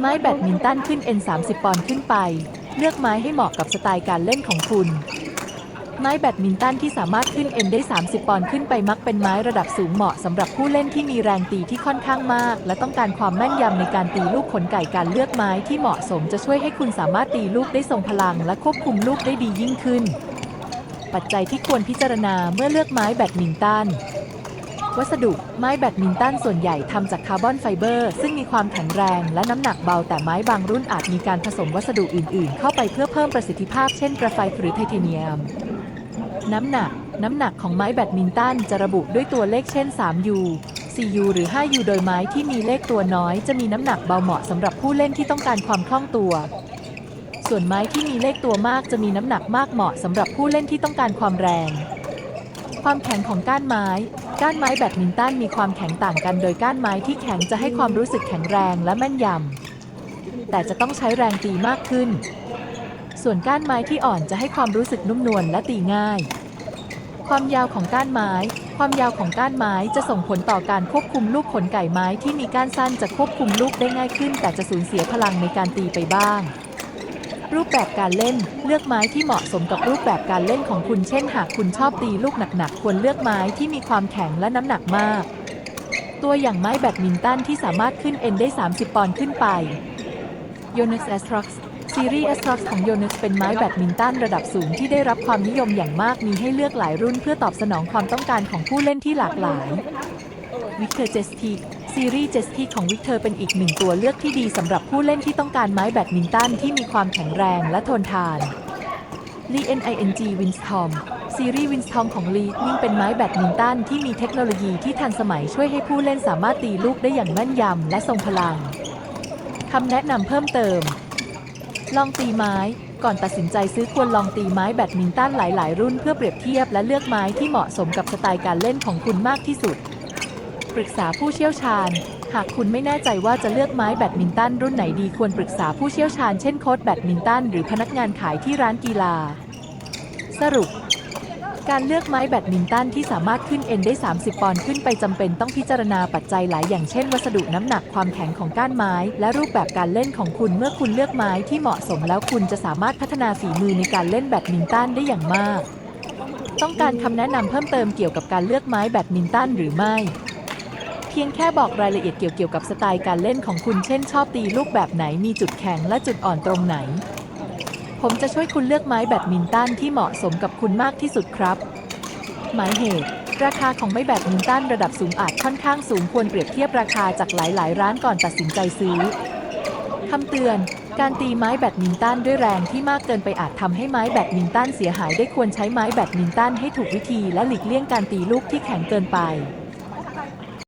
ไม้แบดมินตันขึ้น N 30 ปอนด์ขึ้นไป เลือกไม้ให้เหมาะกับสไตล์การเล่นของคุณ ไม้แบดมินตันที่สามารถขึ้น N ได้ 30 ปอนด์ขึ้นไปมักเป็นไม้ระดับสูงเหมาะสำหรับผู้เล่นที่มีแรงตีที่ค่อนข้างมาก และต้องการความแม่นยำในการตีลูกขนไก่การเลือกไม้ที่เหมาะสมจะช่วยให้คุณสามารถตีลูกได้ทรงพลัง และควบคุมลูกได้ดียิ่งขึ้น ปัจจัยที่ควรพิจารณาเมื่อเลือกไม้แบดมินตัน วัสดุไม้แบดมินตันส่วนใหญ่ทำจากคาร์บอนไฟเบอร์ ซึ่งมีความแข็งแรงและน้ำหนักเบาแต่ไม้บางรุ่นอาจมีการผสมวัสดุอื่น ๆ เข้าไปเพื่อเพิ่มประสิทธิภาพเช่นกราไฟต์หรือไทเทเนียม น้ำหนัก น้ำหนักของไม้แบดมินตันจะระบุด้วยตัวเลขเช่น 3U 4U หรือ 5U โดยไม้ที่มีเลขตัวน้อย จะมีน้ำหนักเบาเหมาะสำหรับผู้เล่นที่ต้องการความคล่องตัว ส่วนไม้ที่มีเลขตัวมากจะมีน้ำหนักมากเหมาะสำหรับผู้เล่นที่ต้องการความแรง ความแข็งของก้านไม้ ก้านไม้แบดมินตันมีความแข็งต่างกัน โดยก้านไม้ที่แข็งจะให้ความรู้สึกแข็งแรงและแม่นยำ แต่จะต้องใช้แรงตีมากขึ้น ส่วนก้านไม้ที่อ่อนจะให้ความรู้สึกนุ่มนวลและตีง่าย ความยาวของก้านไม้ ความยาวของก้านไม้จะส่งผลต่อการควบคุมลูกขนไก่ไม้ที่มีก้านสั้นจะควบคุมลูกได้ง่ายขึ้น แต่จะสูญเสียพลังในการตีไปบ้าง รูปแบบการเล่น เลือกไม้ที่เหมาะสมกับรูปแบบการเล่นของคุณเช่น หากคุณชอบตีลูกหนักๆ ควรเลือกไม้ที่มีความแข็งและน้ำหนักมาก ตัวอย่างไม้แบดมินตันที่สามารถขึ้นเอ็นได้ 30 ปอนด์ขึ้นไป y o n u x Astrox ซีรีส์ Astrox ของ y o n u x เป็นไม้แบดมินตันระดับสูงที่ได้รับความนิยมอย่างมากมีให้เลือกหลายรุ่นเพื่อตอบสนองความต้องการของผู้เล่นที่หลากหลาย Victor j e s t i c ซีรีส์ j e s t i c ของ Victor เป็นอีกหนึ่งตัวเลือกที่ดีสำหรับผู้เล่นที่ต้องการไม้แบดมินตันที่มีความแข็งแรงและทนทาน Lee NING Winston ซีรีส์ Winston ของ Lee ยิ่งเป็นไม้แบดมินตันที่มีเทคโนโลยีที่ทันสมัยช่วยให้ผู้เล่นสามารถตีลูกได้อย่างแม่นยำและทรงพลังคำแนะนำเพิ่มเติม ลองตีไม้ ก่อนตัดสินใจซื้อควรลองตีไม้แบดมินตันหลาย ๆ รุ่นเพื่อเปรียบเทียบและเลือกไม้ที่เหมาะสมกับสไตล์การเล่นของคุณมากที่สุด ปรึกษาผู้เชี่ยวชาญ หากคุณไม่แน่ใจว่าจะเลือกไม้แบดมินตันรุ่นไหนดีควรปรึกษาผู้เชี่ยวชาญเช่นโค้ชแบดมินตันหรือพนักงานขายที่ร้านกีฬา สรุป การเลือกไม้แบดมินตันที่สามารถขึ้นเอ็นได้ 30 ปอนด์ขึ้นไปจำเป็นต้องพิจารณาปัจจัยหลายอย่างเช่น วัสดุน้ำหนักความแข็งของก้านไม้ และรูปแบบการเล่นของคุณเมื่อคุณเลือกไม้ที่เหมาะสมแล้วคุณจะสามารถพัฒนาฝีมือในการเล่นแบดมินตันได้อย่างมากต้องการคำแนะนำเพิ่มเติมเกี่ยวกับการเลือกไม้แบดมินตันหรือไม่ เพียงแค่บอกรายละเอียดเกี่ยวกับสไตล์การเล่นของคุณเช่นชอบตีลูกแบบไหนมีจุดแข็งและจุดอ่อนตรงไหน ผมจะช่วยคุณเลือกไม้แบดมินตันที่เหมาะสมกับคุณมากที่สุดครับ หมายเหตุ ราคาของไม้แบดมินตันระดับสูงอาจค่อนข้างสูงควรเปรียบเทียบราคาจากหลาย ๆ ร้านก่อนตัดสินใจซื้อคำเตือน การตีไม้แบดมินตันด้วยแรงที่มากเกินไปอาจทำให้ไม้แบดมินตันเสียหายได้ควรใช้ไม้แบดมินตันให้ถูกวิธีและหลีกเลี่ยงการตีลูกที่แข็งเกินไป